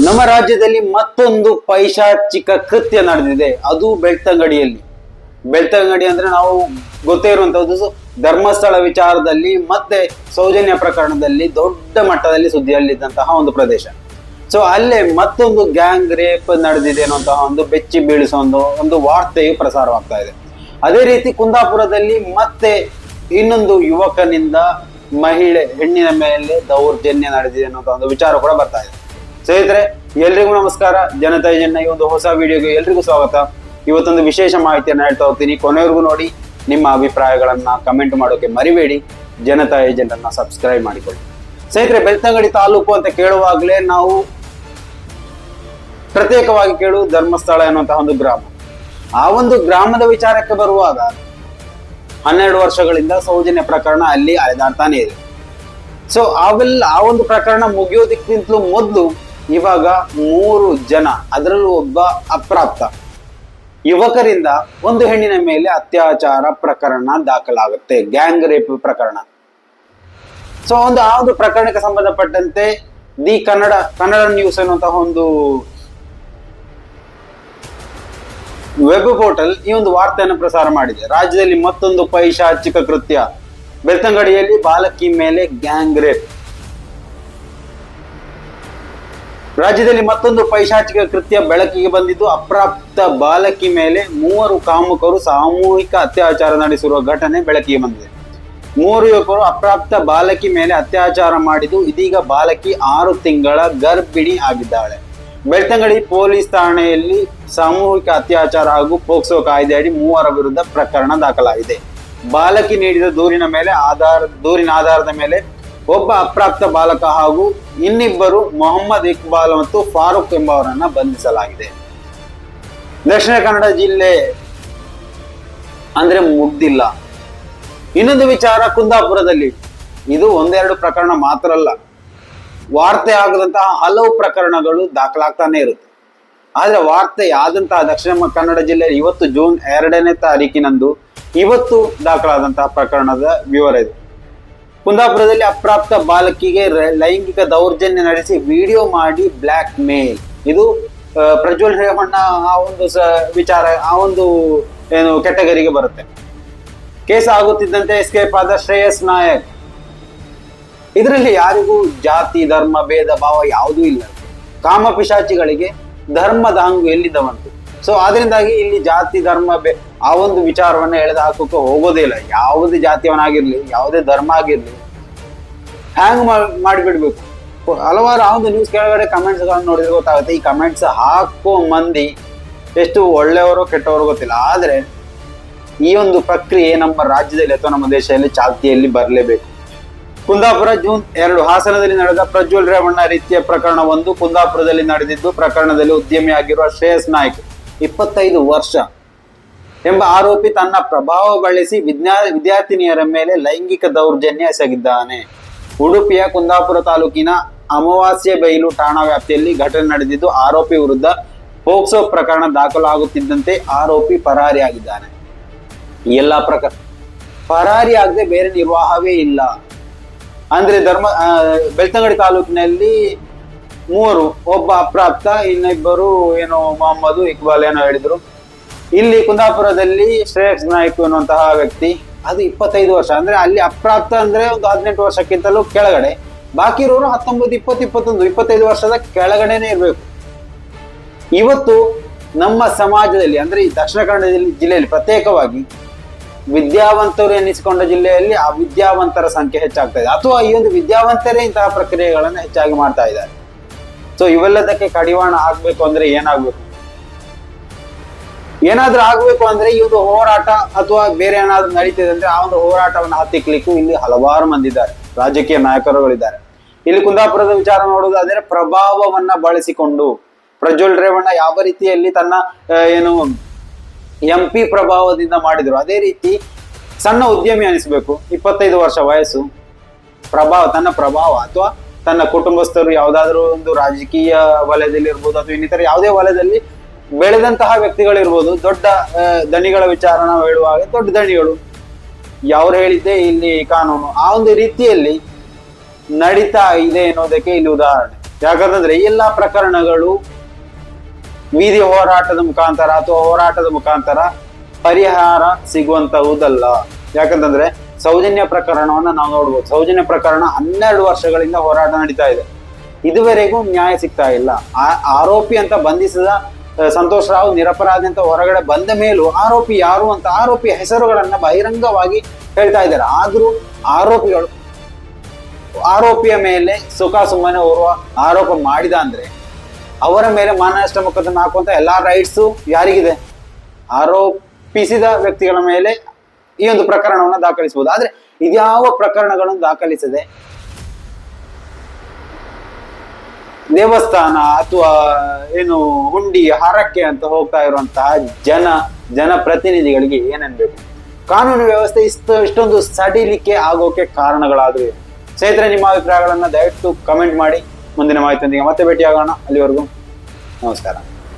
ನಮ್ಮ ರಾಜ್ಯದಲ್ಲಿ ಮತ್ತೊಂದು ಪೈಶಾಚಿಕ ಕೃತ್ಯ ನಡೆದಿದೆ. ಅದು ಬೆಳ್ತಂಗಡಿಯಲ್ಲಿ. ಬೆಳ್ತಂಗಡಿ ಅಂದ್ರೆ ನಾವು ಗೊತ್ತೇ ಇರುವಂತಹದ್ದು ಧರ್ಮಸ್ಥಳ ವಿಚಾರದಲ್ಲಿ ಮತ್ತೆ ಸೌಜನ್ಯ ಪ್ರಕರಣದಲ್ಲಿ ದೊಡ್ಡ ಮಟ್ಟದಲ್ಲಿ ಸುದ್ದಿಯಲ್ಲಿದ್ದಂತಹ ಒಂದು ಪ್ರದೇಶ. ಸೊ ಅಲ್ಲೇ ಮತ್ತೊಂದು ಗ್ಯಾಂಗ್ ರೇಪ್ ನಡೆದಿದೆ ಅನ್ನುವಂತಹ ಒಂದು ಬೆಚ್ಚಿ ಬೀಳಿಸುವ ಒಂದು ಒಂದು ವಾರ್ತೆಯು ಪ್ರಸಾರವಾಗ್ತಾ ಇದೆ. ಅದೇ ರೀತಿ ಕುಂದಾಪುರದಲ್ಲಿ ಮತ್ತೆ ಇನ್ನೊಂದು ಯುವಕನಿಂದ ಮಹಿಳೆ ಹೆಣ್ಣಿನ ಮೇಲೆ ದೌರ್ಜನ್ಯ ನಡೆದಿದೆ ಅನ್ನುವಂಥ ಒಂದು ವಿಚಾರ ಕೂಡ ಬರ್ತಾ ಇದೆ. ಸ್ನೇಹಿತರೆ, ಎಲ್ರಿಗೂ ನಮಸ್ಕಾರ. ಜನತಾ ಏಜೆಂಟ್ನ ಈ ಒಂದು ಹೊಸ ವಿಡಿಯೋಗೆ ಎಲ್ರಿಗೂ ಸ್ವಾಗತ. ಇವತ್ತೊಂದು ವಿಶೇಷ ಮಾಹಿತಿಯನ್ನು ಹೇಳ್ತಾ ಹೋಗ್ತೀನಿ. ಕೊನೆವರೆಗೂ ನೋಡಿ, ನಿಮ್ಮ ಅಭಿಪ್ರಾಯಗಳನ್ನ ಕಮೆಂಟ್ ಮಾಡೋಕೆ ಮರಿಬೇಡಿ. ಜನತಾ ಏಜೆಂಟ್ ಅನ್ನ ಸಬ್ಸ್ಕ್ರೈಬ್ ಮಾಡಿಕೊಳ್ಳಿ. ಸ್ನೇಹಿತರೆ, ಬೆಳ್ತಂಗಡಿ ತಾಲೂಕು ಅಂತ ಕೇಳುವಾಗಲೇ ನಾವು ಪ್ರತ್ಯೇಕವಾಗಿ ಕೇಳು, ಧರ್ಮಸ್ಥಳ ಎನ್ನುವಂತಹ ಒಂದು ಗ್ರಾಮ. ಆ ಒಂದು ಗ್ರಾಮದ ವಿಚಾರಕ್ಕೆ ಬರುವಾಗ, ಹನ್ನೆರಡು ವರ್ಷಗಳಿಂದ ಸೌಜನ್ಯ ಪ್ರಕರಣ ಅಲ್ಲಿ ಅಲೆದಾಡ್ತಾನೆ ಇದೆ. ಸೊ ಅವೆಲ್ಲ, ಆ ಒಂದು ಪ್ರಕರಣ ಮುಗಿಯೋದಕ್ಕಿಂತಲೂ ಮೊದಲು ಇವಾಗ ಮೂರು ಜನ, ಅದರಲ್ಲೂ ಒಬ್ಬ ಅಪ್ರಾಪ್ತ. ಯುವಕರಿಂದ ಒಂದು ಹೆಣ್ಣಿನ ಮೇಲೆ ಅತ್ಯಾಚಾರ ಪ್ರಕರಣ ದಾಖಲಾಗುತ್ತೆ, ಗ್ಯಾಂಗ್ ರೇಪ್ ಪ್ರಕರಣ. ಸೊ ಒಂದು ಆ ಒಂದು ಪ್ರಕರಣಕ್ಕೆ ಸಂಬಂಧಪಟ್ಟಂತೆ ದಿ ಕನ್ನಡ ಕನ್ನಡ ನ್ಯೂಸ್ ಅನ್ನುವಂತಹ ಒಂದು ವೆಬ್ ಪೋರ್ಟಲ್ ಈ ಒಂದು ವಾರ್ತೆಯನ್ನು ಪ್ರಸಾರ ಮಾಡಿದೆ. ರಾಜ್ಯದಲ್ಲಿ ಮತ್ತೊಂದು ಪೈಶಾಚಿಕ ಕೃತ್ಯ. ಬೆಳ್ತಂಗಡಿಯಲ್ಲಿ ಬಾಲಕಿ ಮೇಲೆ ಗ್ಯಾಂಗ್ ರೇಪ್. ರಾಜ್ಯದಲ್ಲಿ ಮತ್ತೊಂದು ಪೈಶಾಚಿಕ ಕೃತ್ಯ ಬೆಳಕಿಗೆ ಬಂದಿದ್ದು. ಅಪ್ರಾಪ್ತ ಬಾಲಕಿ ಮೇಲೆ ಮೂವರು ಕಾಮುಕರು ಸಾಮೂಹಿಕ ಅತ್ಯಾಚಾರ ನಡೆಸಿರುವ ಘಟನೆ ಬೆಳಕಿಗೆ ಬಂದಿದೆ. ಮೂವರು ಯುವಕರು ಅಪ್ರಾಪ್ತ ಬಾಲಕಿ ಮೇಲೆ ಅತ್ಯಾಚಾರ ಮಾಡಿದ್ದು. ಇದೀಗ ಬಾಲಕಿ ಆರು ತಿಂಗಳ ಗರ್ಭಿಣಿ ಆಗಿದ್ದಾಳೆ. ಬೆಳ್ತಂಗಡಿ ಪೊಲೀಸ್ ಠಾಣೆಯಲ್ಲಿ ಸಾಮೂಹಿಕ ಅತ್ಯಾಚಾರ ಹಾಗೂ ಪೋಕ್ಸೋ ಕಾಯ್ದೆಯಡಿ ಮೂವರ ವಿರುದ್ಧ ಪ್ರಕರಣ ದಾಖಲಾಗಿದೆ. ಬಾಲಕಿ ನೀಡಿದ ದೂರಿನ ಮೇಲೆ ಆಧಾರ, ದೂರಿನ ಆಧಾರದ ಮೇಲೆ ಒಬ್ಬ ಅಪ್ರಾಪ್ತ ಬಾಲಕ ಹಾಗೂ ಇನ್ನಿಬ್ಬರು ಮೊಹಮ್ಮದ್ ಇಕ್ಬಾಲ್ ಮತ್ತು ಫಾರೂಕ್ ಎಂಬವರನ್ನ ಬಂಧಿಸಲಾಗಿದೆ. ದಕ್ಷಿಣ ಕನ್ನಡ ಜಿಲ್ಲೆ ಅಂದ್ರೆ ಮುಗ್ದಿಲ್ಲ. ಇನ್ನೊಂದು ವಿಚಾರ ಕುಂದಾಪುರದಲ್ಲಿ. ಇದು ಒಂದೆರಡು ಪ್ರಕರಣ ಮಾತ್ರ ಅಲ್ಲ. ವಾರ್ತೆ ಆಗದಂತಹ ಹಲವು ಪ್ರಕರಣಗಳು ದಾಖಲಾಗ್ತಾನೆ ಇರುತ್ತೆ. ಆದ್ರೆ ವಾರ್ತೆ ಆದಂತಹ ದಕ್ಷಿಣ ಕನ್ನಡ ಜಿಲ್ಲೆ ಇವತ್ತು ಜೂನ್ ಎರಡನೇ ತಾರೀಕಿನಂದು ಇವತ್ತು ದಾಖಲಾದಂತಹ ಪ್ರಕರಣದ ವಿವರ ಇದೆ. ಕುಂದಾಪುರದಲ್ಲಿ ಅಪ್ರಾಪ್ತ ಬಾಲಕಿಗೆ ಲೈಂಗಿಕ ದೌರ್ಜನ್ಯ ನಡೆಸಿ ವಿಡಿಯೋ ಮಾಡಿ ಬ್ಲ್ಯಾಕ್ ಮೇಲ್. ಇದು ಪ್ರಜ್ವಲ್ ರೇವಣ್ಣ ಆ ಒಂದು ವಿಚಾರ, ಆ ಒಂದು, ಏನು, ಕೆಟಗರಿಗೆ ಬರುತ್ತೆ. ಕೇಸ್ ಆಗುತ್ತಿದ್ದಂತೆ ಎಸ್ಕೇಪ್ ಆದ ಶ್ರೇಯಸ್ ನಾಯಕ್. ಇದರಲ್ಲಿ ಯಾರಿಗೂ ಜಾತಿ, ಧರ್ಮ, ಭೇದ, ಭಾವ ಯಾವುದೂ ಇಲ್ಲ. ಕಾಮ ಪಿಶಾಚಿಗಳಿಗೆ ಧರ್ಮದ ಹಂಗು ಎಲ್ಲಿಂದ ಬಂತು? ಸೊ ಅದರಿಂದಾಗಿ ಇಲ್ಲಿ ಜಾತಿ, ಧರ್ಮ ಆ ಒಂದು ವಿಚಾರವನ್ನ ಎಳೆದು ಹಾಕೋಕೆ ಹೋಗೋದೇ ಇಲ್ಲ. ಯಾವುದೇ ಜಾತಿಯವನಾಗಿರ್ಲಿ, ಯಾವುದೇ ಧರ್ಮ ಆಗಿರ್ಲಿ ಹ್ಯಾಂಗ್ ಮಾಡಿಬಿಡ್ಬೇಕು. ಹಲವಾರು ಆ ಒಂದು ನ್ಯೂಸ್ ಕೆಳಗಡೆ ಕಮೆಂಟ್ಸ್ ಗಳನ್ನ ನೋಡಿದ್ರೆ ಗೊತ್ತಾಗುತ್ತೆ. ಈ ಕಮೆಂಟ್ಸ್ ಹಾಕೋ ಮಂದಿ ಎಷ್ಟು ಒಳ್ಳೆಯವರು, ಕೆಟ್ಟವರು ಗೊತ್ತಿಲ್ಲ. ಆದ್ರೆ ಈ ಒಂದು ಪ್ರಕ್ರಿಯೆ ನಮ್ಮ ರಾಜ್ಯದಲ್ಲಿ ಅಥವಾ ನಮ್ಮ ದೇಶದಲ್ಲಿ ಚಾಲ್ತಿಯಲ್ಲಿ ಬರಲೇಬೇಕು. ಕುಂದಾಪುರ ಜೂನ್ ಎರಡು ಹಾಸನದಲ್ಲಿ ನಡೆದ ಪ್ರಜ್ವಲ್ ರೇವಣ್ಣ ರೀತಿಯ ಪ್ರಕರಣ ಒಂದು. ಕುಂದಾಪುರದಲ್ಲಿ ನಡೆದಿದ್ದು ಪ್ರಕರಣದಲ್ಲಿ ಉದ್ಯಮಿಯಾಗಿರುವ ಶ್ರೇಯಸ್ ನಾಯ್ಕ್. ಇಪ್ಪತ್ತೈದು ವರ್ಷ ಎಂಬ ಆರೋಪಿ ತನ್ನ ಪ್ರಭಾವ ಬಳಸಿ ವಿಜ್ಞಾ ವಿದ್ಯಾರ್ಥಿನಿಯರ ಮೇಲೆ ಲೈಂಗಿಕ ದೌರ್ಜನ್ಯ ಎಸಗಿದ್ದಾನೆ. ಉಡುಪಿಯ ಕುಂದಾಪುರ ತಾಲೂಕಿನ ಅಮಾವಾಸ್ಯೆ ಬೈಲು ಠಾಣಾ ವ್ಯಾಪ್ತಿಯಲ್ಲಿ ಘಟನೆ ನಡೆದಿದ್ದು ಆರೋಪಿ ವಿರುದ್ಧ ಪೋಕ್ಸೋ ಪ್ರಕರಣ ದಾಖಲಾಗುತ್ತಿದ್ದಂತೆ ಆರೋಪಿ ಪರಾರಿಯಾಗಿದ್ದಾನೆ. ಎಲ್ಲಾ ಪ್ರಕರಣ ಪರಾರಿ ಆಗದೆ ಬೇರೆ ನಿರ್ವಾಹವೇ ಇಲ್ಲ. ಅಂದ್ರೆ ಧರ್ಮ ಬೆಳ್ತಂಗಡಿ ತಾಲೂಕಿನಲ್ಲಿ ಮೂವರು, ಒಬ್ಬ ಅಪ್ರಾಪ್ತ ಇನ್ನಿಬ್ಬರು ಏನು ಮೊಹಮ್ಮದ್ ಇಕ್ಬಾಲ್ ಏನೋ ಹೇಳಿದ್ರು. ಇಲ್ಲಿ ಕುಂದಾಪುರದಲ್ಲಿ ಶ್ರೇಯಸ್ ನಾಯ್ಕು ಎನ್ನುವಂತಹ ವ್ಯಕ್ತಿ, ಅದು ಇಪ್ಪತ್ತೈದು ವರ್ಷ. ಅಂದ್ರೆ ಅಲ್ಲಿ ಅಪ್ರಾಪ್ತ ಅಂದ್ರೆ ಒಂದು ಹದಿನೆಂಟು ವರ್ಷಕ್ಕಿಂತಲೂ ಕೆಳಗಡೆ. ಬಾಕಿ ಇರೋರು ಹತ್ತೊಂಬತ್ತು, ಇಪ್ಪತ್ತು, ಇಪ್ಪತ್ತೊಂದು, ಇಪ್ಪತ್ತೈದು ವರ್ಷದ ಕೆಳಗಡೆನೆ ಇರಬೇಕು. ಇವತ್ತು ನಮ್ಮ ಸಮಾಜದಲ್ಲಿ, ಅಂದ್ರೆ ಈ ದಕ್ಷಿಣ ಕನ್ನಡ ಜಿಲ್ಲೆ- ಜಿಲ್ಲೆಯಲ್ಲಿ ಪ್ರತ್ಯೇಕವಾಗಿ ವಿದ್ಯಾವಂತರು ಎನ್ನಿಸಿಕೊಂಡ ಜಿಲ್ಲೆಯಲ್ಲಿ ಆ ವಿದ್ಯಾವಂತರ ಸಂಖ್ಯೆ ಹೆಚ್ಚಾಗ್ತಾ ಇದೆ. ಅಥವಾ ಈ ಒಂದು ವಿದ್ಯಾವಂತರೇ ಇಂತಹ ಪ್ರಕ್ರಿಯೆಗಳನ್ನು ಹೆಚ್ಚಾಗಿ ಮಾಡ್ತಾ ಇದ್ದಾರೆ. ಸೊ ಇವೆಲ್ಲದಕ್ಕೆ ಕಡಿವಾಣ ಆಗ್ಬೇಕು ಅಂದ್ರೆ ಏನಾಗ್ಬೇಕು? ಏನಾದ್ರೂ ಆಗ್ಬೇಕು ಅಂದ್ರೆ ಇವ್ರದ್ದು ಹೋರಾಟ ಅಥವಾ ಬೇರೆ ಏನಾದ್ರೂ ನಡೀತಿದೆ ಅಂದ್ರೆ ಆ ಒಂದು ಹೋರಾಟವನ್ನು ಹತ್ತಿಕ್ಲಿಕ್ಕು ಇಲ್ಲಿ ಹಲವಾರು ಮಂದಿ ಇದ್ದಾರೆ. ರಾಜಕೀಯ ನಾಯಕರುಗಳಿದ್ದಾರೆ. ಇಲ್ಲಿ ಕುಂದಾಪುರದ ವಿಚಾರ ನೋಡುವುದಾದ್ರೆ ಪ್ರಭಾವವನ್ನ ಬಳಸಿಕೊಂಡು ಪ್ರಜ್ವಲ್ ರೇವಣ್ಣ ಯಾವ ರೀತಿಯಲ್ಲಿ ತನ್ನ ಏನು ಎಂ ಪಿ ಪ್ರಭಾವದಿಂದ ಮಾಡಿದ್ರು. ಅದೇ ರೀತಿ ಸಣ್ಣ ಉದ್ಯಮಿ ಅನಿಸ್ಬೇಕು. ಇಪ್ಪತ್ತೈದು ವರ್ಷ ವಯಸ್ಸು. ಪ್ರಭಾವ, ತನ್ನ ಪ್ರಭಾವ ಅಥವಾ ತನ್ನ ಕುಟುಂಬಸ್ಥರು ಯಾವ್ದಾದ್ರು ಒಂದು ರಾಜಕೀಯ ವಲಯದಲ್ಲಿ ಇರ್ಬೋದು ಅಥವಾ ಇನ್ನಿತರ ಯಾವುದೇ ವಲಯದಲ್ಲಿ ಬೆಳೆದಂತಹ ವ್ಯಕ್ತಿಗಳಿರ್ಬೋದು, ದೊಡ್ಡ ದಣಿಗಳ ವಿಚಾರ ನಾವು ಹೇಳುವಾಗ ದೊಡ್ಡ ದಣಿಗಳು. ಯಾವ್ರು ಹೇಳಿದ್ದೆ ಇಲ್ಲಿ ಕಾನೂನು. ಆ ಒಂದು ರೀತಿಯಲ್ಲಿ ನಡೀತಾ ಇದೆ ಅನ್ನೋದಕ್ಕೆ ಇಲ್ಲಿ ಉದಾಹರಣೆ. ಯಾಕಂತಂದ್ರೆ ಎಲ್ಲಾ ಪ್ರಕರಣಗಳು ಬೀದಿ ಹೋರಾಟದ ಮುಖಾಂತರ ಅಥವಾ ಹೋರಾಟದ ಮುಖಾಂತರ ಪರಿಹಾರ ಸಿಗುವಂತಹುದಲ್ಲ. ಯಾಕಂತಂದ್ರೆ ಸೌಜನ್ಯ ಪ್ರಕರಣವನ್ನು ನಾವು ನೋಡ್ಬೋದು. ಸೌಜನ್ಯ ಪ್ರಕರಣ ಹನ್ನೆರಡು ವರ್ಷಗಳಿಂದ ಹೋರಾಟ ನಡೀತಾ ಇದೆ. ಇದುವರೆಗೂ ನ್ಯಾಯ ಸಿಗ್ತಾ ಇಲ್ಲ. ಆರೋಪಿ ಅಂತ ಬಂಧಿಸಿದ ಸಂತೋಷ್ ರಾವ್ ನಿರಪರಾಧಿ ಅಂತ ಹೊರಗಡೆ ಬಂದ ಮೇಲೂ ಆರೋಪಿ ಯಾರು ಅಂತ ಆರೋಪಿ ಹೆಸರುಗಳನ್ನ ಬಹಿರಂಗವಾಗಿ ಹೇಳ್ತಾ ಇದ್ದಾರೆ. ಆದ್ರೂ ಆರೋಪಿಗಳು ಆರೋಪಿಯ ಮೇಲೆ ಸುಖ ಸುಮ್ಮನೆ ಓರ್ವ ಆರೋಪ ಮಾಡಿದ ಅಂದ್ರೆ ಅವರ ಮೇಲೆ ಮಾನನಷ್ಟ ಮೊಕದ್ದಮೆ ಹಾಕುವಂತ ಎಲ್ಲಾ ರೈಟ್ಸು ಯಾರಿಗಿದೆ? ಆರೋಪಿಸಿದ ವ್ಯಕ್ತಿಗಳ ಮೇಲೆ ಈ ಒಂದು ಪ್ರಕರಣವನ್ನು ದಾಖಲಿಸಬಹುದು. ಆದ್ರೆ ಇದ್ಯಾವ ಪ್ರಕರಣಗಳನ್ನು ದಾಖಲಿಸದೆ? ದೇವಸ್ಥಾನ ಅಥವಾ ಏನು ಹುಂಡಿ ಹರಕೆ ಅಂತ ಹೋಗ್ತಾ ಇರುವಂತಹ ಜನ, ಜನಪ್ರತಿನಿಧಿಗಳಿಗೆ ಏನನ್ಬೇಕು ಕಾನೂನು ವ್ಯವಸ್ಥೆ ಇಷ್ಟು, ಇಷ್ಟೊಂದು ಸಡಿಲಿಕೆ ಆಗೋಕೆ ಕಾರಣಗಳಾದ್ರೆ? ಸ್ನೇಹಿತರೆ, ನಿಮ್ಮ ಅಭಿಪ್ರಾಯಗಳನ್ನ ದಯವಿಟ್ಟು ಕಮೆಂಟ್ ಮಾಡಿ. ಮುಂದಿನ ಮಾಹಿತಿಯೊಂದಿಗೆ ಮತ್ತೆ ಭೇಟಿಯಾಗೋಣ. ಅಲ್ಲಿವರೆಗೂ ನಮಸ್ಕಾರ.